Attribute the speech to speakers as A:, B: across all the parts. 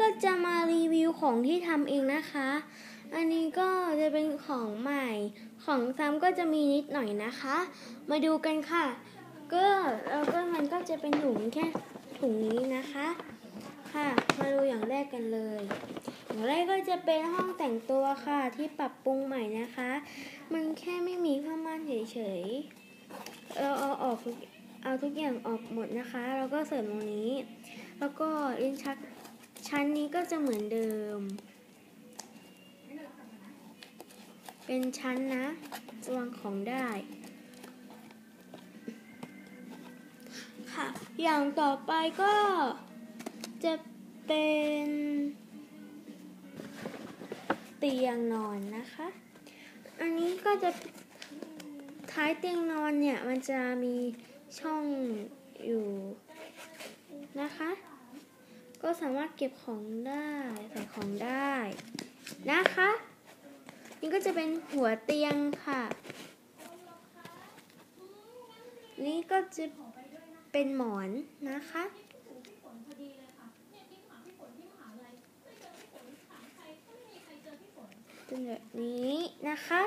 A: ก็จะมารีวิวของที่ทำเองนะคะ อันนี้ก็จะเป็นของใหม่ ของซ้ำก็จะมีนิดหน่อยนะคะ มาดูกันค่ะ ก็แล้วก็มันก็จะเป็นถุงแค่ถุงนี้นะคะ ค่ะ มาดูอย่างแรกกันเลย อย่างแรกก็จะเป็นห้องแต่งตัวค่ะที่ปรับปรุงใหม่นะคะ มันแค่ไม่มีผ้าม่านเฉยๆ เราเอาออกทุกเอาทุกอย่างออกหมดนะคะ แล้วก็เสริมตรงนี้ แล้วก็ลิ้นชัก ชั้นนี้ก็จะเหมือนเดิม เป็นชั้นนะวางของได้ ค่ะ อย่างต่อไปก็จะเป็นเตียงนอนนะคะ อันนี้ก็จะท้ายเตียงนอนเนี่ย มันจะมีช่องอยู่ สามารถเก็บของได้ใส่ของได้นะคะ นี่ก็จะเป็นหัวเตียงค่ะ นี่ก็จะเป็นหมอนนะคะเป็นแบบนี้นะคะ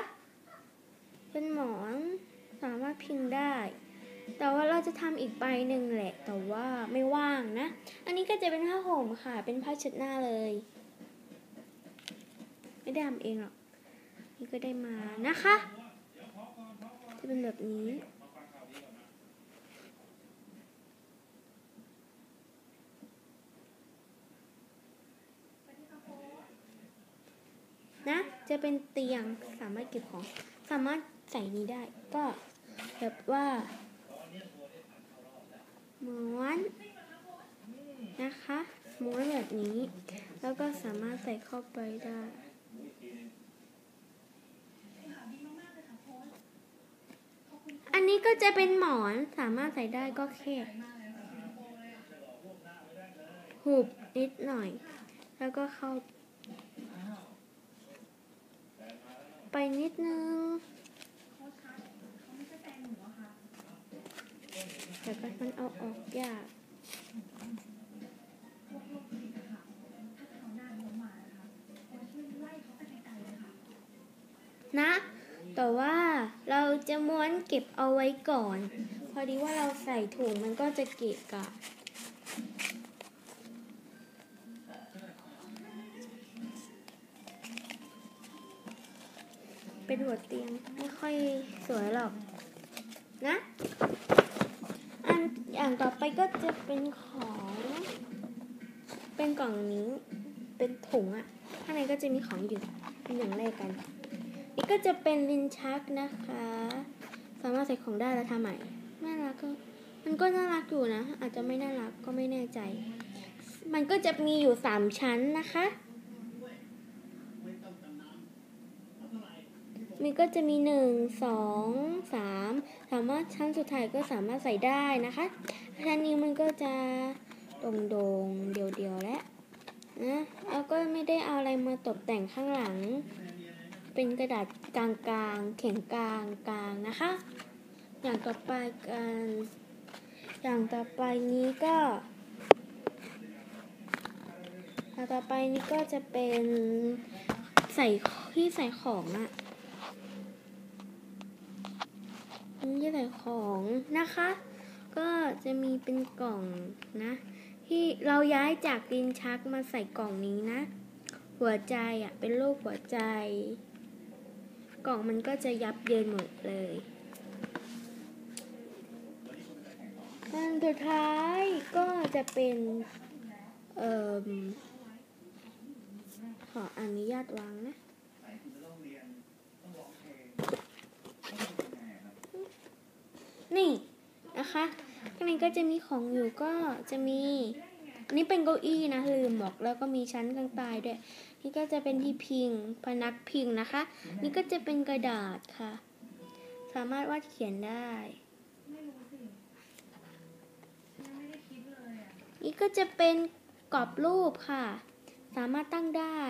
A: เป็นหมอนสามารถพิงได้ แต่ว่าเราจะทำอีกใบหนึ่งแหละ แต่ว่าไม่ว่างนะ อันนี้ก็จะเป็นผ้าห่มค่ะ เป็นผ้าเช็ดหน้าเลย ไม่ได้ทำเองหรอก นี่ก็ได้มานะคะ จะเป็นแบบนี้ นะ จะเป็นเตียงสามารถเก็บของ สามารถใส่นี้ได้ ก็แบบว่าม้วน นะคะม้วนแบบนี้ แล้วก็สามารถใส่เข้าไปได้อันนี้ก็จะเป็นหมอนสามารถใส่ได้ก็แค่หุบนิดหน่อย แล้วก็เข้า ไปนิดนึงแต่ก็มันเอาออกยาก นะ แต่ว่าเราจะม้วนเก็บเอาไว้ก่อน พอดีว่าเราใส่ถุงมันก็จะเกะกะเป็นหัวเตียงไม่ค่อยสวยหรอก นะ อันอย่างต่อไปก็จะเป็นของ เป็นกล่องนี้ เป็นถุงอะข้างในก็จะมีของอยู่เป็นอย่างแรกกัน นี่ก็จะเป็นลิ้นชักนะคะ สามารถใส่ของได้แล้วทำใหม่น่ารักก็มันก็น่ารักอยู่นะ อาจจะไม่น่ารักก็ไม่แน่ใจ มันก็จะมีอยู่สามชั้นนะคะ มันก็จะมีหนึ่งสองสามสามารถชั้นสุดท้ายก็สามารถใส่ได้นะคะชั้นนี้มันก็จะโด่งเดียวๆและนะแล้วก็ไม่ได้เอาอะไรมาตกแต่งข้างหลัง เป็นกระดาษกลางๆเข็มกลางกลางนะคะ อย่างต่อไปกันอย่างต่อไปนี้ก็อย่างต่อไปนี้ก็จะเป็นใส่ที่ใส่ของอะที่ใส่ของนะคะ ก็จะมีเป็นกล่องนะ ที่เราย้ายจากดินชักมาใส่กล่องนี้นะ หัวใจอะเป็นรูปหัวใจ กล่องมันก็จะยับเยินหมดเลยอันสุดท้ายก็จะเป็น เอ่อ ขออนุญาตวางนะนี่นะคะข้างในก็จะมีของอยู่ก็จะมี อันนี้เป็นเก้าอี้นะลืมบอกแล้วก็มีชั้นกลางปลายด้วย นี่ก็จะเป็นที่พิงพนักพิงนะคะ นี่ก็จะเป็นกระดาษค่ะ สามารถวาดเขียนได้ นี่ก็จะเป็นกรอบรูปค่ะ สามารถตั้งได้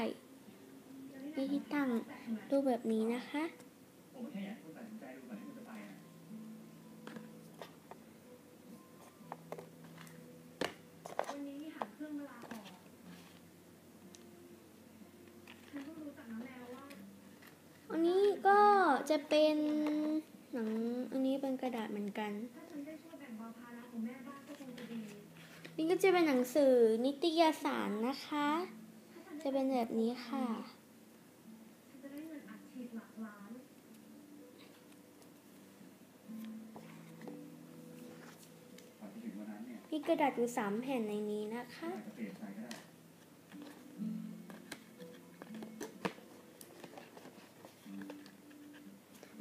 A: นี่ที่ตั้งรูปแบบนี้นะคะ
B: เรื่องลาออกฉันเพิ่รู้จากน้องแนวว่าอันนี้ก็
A: จะเป็นหนังอันนี้เป็นกระดาษเหมือนกัน ถ้าฉัน
B: ได้ช่วยแบ่งเบาภาระของแม่บ้าน
A: ก็คงจะดี นี่ก็จะเป็นหนังสือนิตยสารนะคะ จะเป็นแบบนี้ค่ะ มีกระดาษอยู่สามแผ่นในนี้นะคะ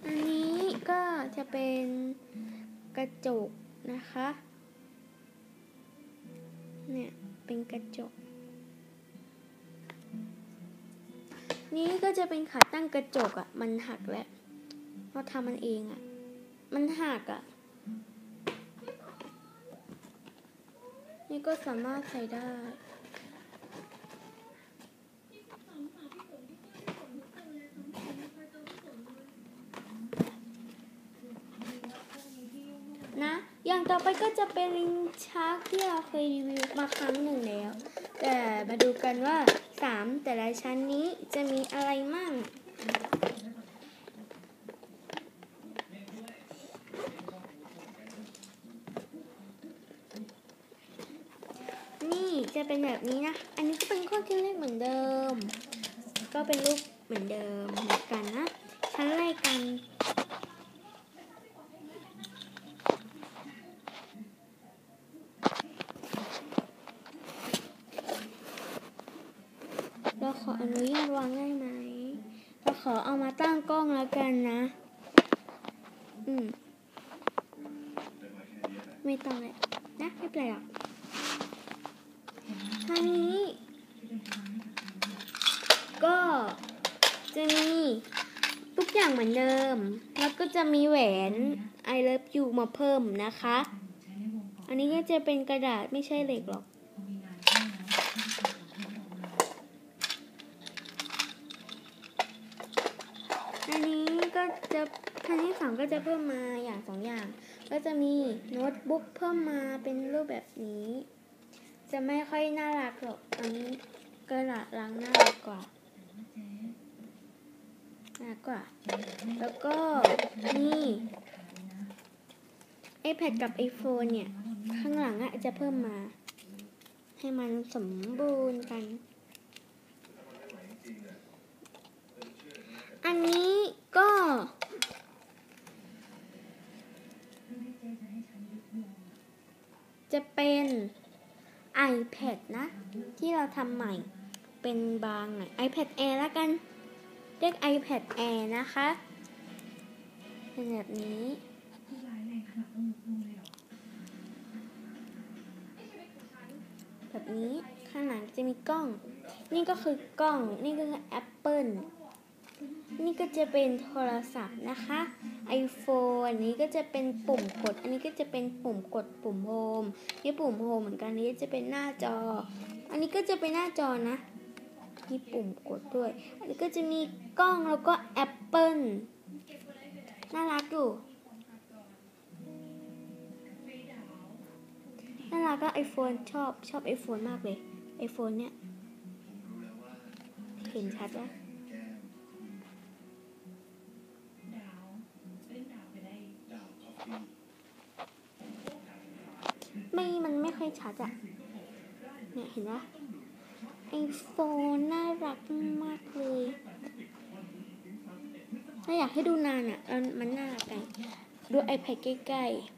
B: อัน
A: นี้ก็จะเป็นกระจกนะคะ เนี่ยเป็นกระจก นี่ก็จะเป็นขาตั้งกระจกอะ่ะ มันหักแล้ว เราทำมันเองอะ่ะ มันหักอะ่ะ นี่ก็สามารถใส่ได้ นะ อย่างต่อไปก็จะเป็นลิงชักที่เราเคยรีวิวมาครั้งหนึ่งแล้ว แต่มาดูกันว่า 3 แต่ละชั้นนี้จะมีอะไรมั่ง นี่ จะเป็นแบบนี้นะ อันนี้ก็เป็นข้อคิดเลขเหมือนเดิม ก็เป็นรูปเหมือนเดิมเหมือนกันนะชั้นอะไรกันเราขออนุญาตวางได้ไหมเราขอเอามาตั้งกล้องแล้วกันนะ อืม ไม่ต้องเลยนะไม่เป็นไรหรอก ทางนี้ ก็จะมีทุกอย่างเหมือนเดิม แล้วก็จะมีแหวน I love you มาเพิ่มนะคะ อันนี้ก็จะเป็นกระดาษไม่ใช่เหล็กหรอก อันนี้ก็จะอันที่สองก็จะเพิ่มมาอย่างสองอย่าง ก็จะมีโน้ตบุ๊กเพิ่มมาเป็นรูปแบบนี้ จะไม่ค่อยน่ารักหรอกอันนี้กระดาษลังน่ารักกว่าน่ากกว่า แล้วก็นี่ iPad กับ iPhone เนี่ย ข้างหลังอะจะเพิ่มมา ให้มันสมบูรณ์กัน อันนี้ก็จะเป็น iPad นะ ที่เราทำใหม่เป็นบางหน่อย iPad Air แล้วกัน เรียก iPad Air นะคะเป็นแบบนี้แบบนี้ข้างหลังจะมีกล้อง นี่ก็คือกล้อง นี่ก็คือ Apple นี่ก็จะเป็นโทรศัพท์นะคะ iPhone อันนี้ก็จะเป็นปุ่มกด อันนี้ก็จะเป็นปุ่มกดปุ่มโฮมนี่ปุ่มโฮมเหมือนกันนี้จะเป็นหน้าจอ อันนี้ก็จะเป็นหน้าจอนะ มีปุ่มกดด้วย อันนี้ก็จะมีกล้องแล้วก็ Apple น่ารักอยู่น่ารักก็ iPhone ชอบชอบ iPhone มากเลย iPhone เนี่ย เห็นชัดว่า ไม่มันไม่ค่อยชัดอะเนี่ยเห็นปะไอโฟนน่ารักมากเลย ถ้าอยากให้ดูนานอะมันมันน่ารักไงดู iPad ใกล้ๆ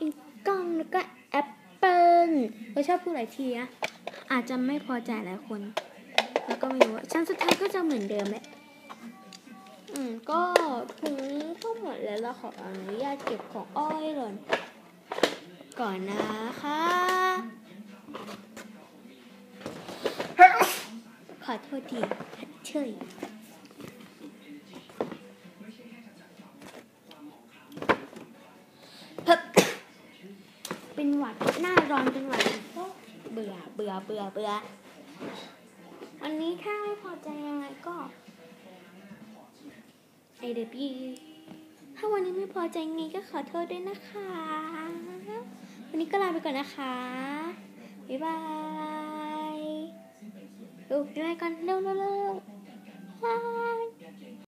A: อีกกล้องแล้วก็แอปเปิลเราชอบพูดหลายทีนะอาจจะไม่พอใจหลายคน แล้วก็ไม่รู้ว่าชั้นสุดท้ายก็จะเหมือนเดิมแหละ อืม ก็ถึงทั้งหมดแล้วเราขออนุญาตเก็บของอ้อยก่นก่อนนะคะ ขอโทษทีเฉยเป็นหวัดหน้าร้อนเป็นหวัดเบื่อเบื่อเบื่อเบื่อวันนี้ถ้าไม่พอใจยังไงก็ ไอเดบีถ้าวันนี้ไม่พอใจไงก็ขอโทษด้วยนะคะ วันนี้ก็ลาไปก่อนนะคะ บ๊ายบายดูกด้วยกันเร็วเร็วเร็วว้าย